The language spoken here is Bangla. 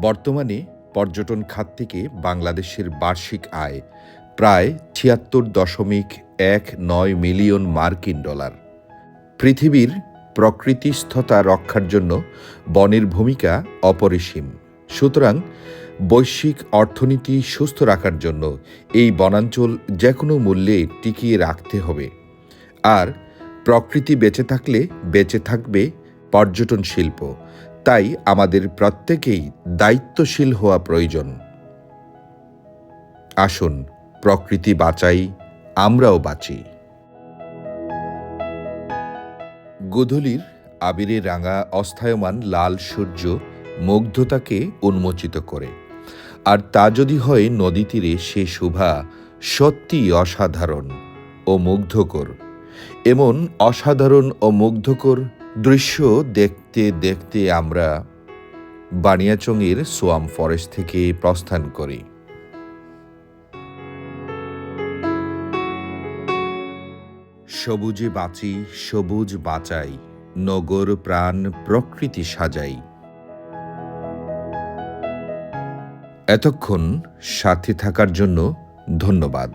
বর্তমানে পর্যটন খাত থেকে বাংলাদেশের বার্ষিক আয় প্রায় ছিয়াত্তর দশমিক এক নয় মিলিয়ন মার্কিন ডলার। পৃথিবীর প্রকৃতিস্থতা রক্ষার জন্য বনের ভূমিকা অপরিসীম। সুতরাং বৈশ্বিক অর্থনীতি সুস্থ রাখার জন্য এই বনাঞ্চল যে কোনো মূল্যে টিকিয়ে রাখতে হবে। আর প্রকৃতি বেঁচে থাকলে বেঁচে থাকবে পর্যটন শিল্প। তাই আমাদের প্রত্যেকেই দায়িত্বশীল হওয়া প্রয়োজন। আসুন, প্রকৃতি বাঁচাই, আমরাও বাঁচি। গোধূলির আবিরে রাঙা অস্থায়মান লাল সূর্য মুগ্ধতাকে উন্মোচিত করে। আর তা যদি হয় নদী তীরে সে শোভা সত্যি অসাধারণ ও মুগ্ধকর। এমন অসাধারণ ও মুগ্ধকর দৃশ্য দেখতে দেখতে আমরা বানিয়াচংয়ের সোয়াম ফরেস্ট থেকে প্রস্থান করি। সবুজে বাঁচি, সবুজ বাঁচাই, নগর প্রাণ প্রকৃতি সাজাই। এতক্ষণ সাথে থাকার জন্য ধন্যবাদ।